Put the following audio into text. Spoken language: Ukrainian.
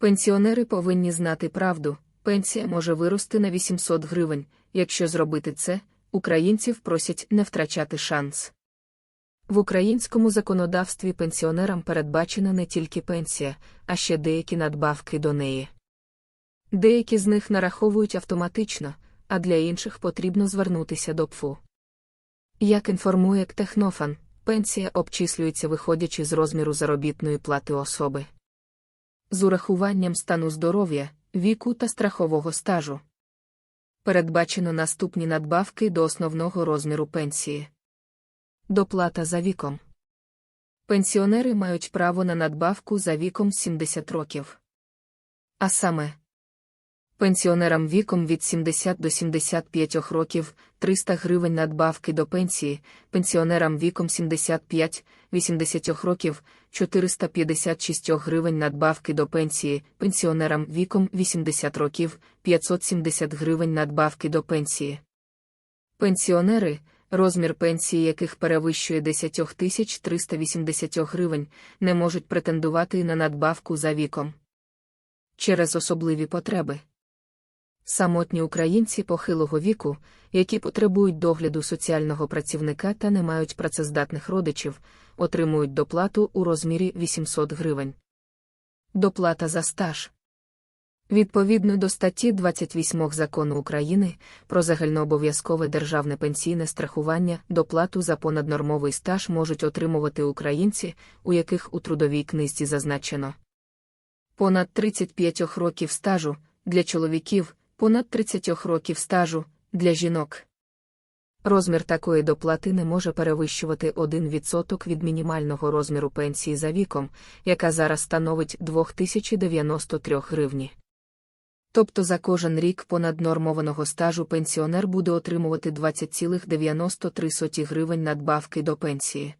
Пенсіонери повинні знати правду, пенсія може вирости на 800 гривень. Якщо зробити це, українців просять не втрачати шанс. В українському законодавстві пенсіонерам передбачена не тільки пенсія, а ще деякі надбавки до неї. Деякі з них нараховують автоматично, а для інших потрібно звернутися до ПФУ. Як інформує Технофан, пенсія обчислюється виходячи з розміру заробітної плати особи. З урахуванням стану здоров'я, віку та страхового стажу. Передбачено наступні надбавки до основного розміру пенсії. Доплата за віком. Пенсіонери мають право на надбавку за віком 70 років. А саме, пенсіонерам віком від 70 до 75 років 300 гривень надбавки до пенсії, пенсіонерам віком 75-80 років 456 гривень надбавки до пенсії, пенсіонерам віком 80 років 570 гривень надбавки до пенсії. Пенсіонери, розмір пенсії яких перевищує 10 380 гривень, не можуть претендувати на надбавку за віком. Через особливі потреби. Самотні українці похилого віку, які потребують догляду соціального працівника та не мають працездатних родичів, отримують доплату у розмірі 800 гривень. Доплата за стаж. Відповідно до статті 28 закону України про загальнообов'язкове державне пенсійне страхування, доплату за понаднормовий стаж можуть отримувати українці, у яких у трудовій книзі зазначено понад 35 років стажу для чоловіків, понад 30 років стажу для жінок. Розмір такої доплати не може перевищувати 1% від мінімального розміру пенсії за віком, яка зараз становить 2093 гривні. Тобто за кожен рік понаднормованого стажу пенсіонер буде отримувати 20,93 гривень надбавки до пенсії.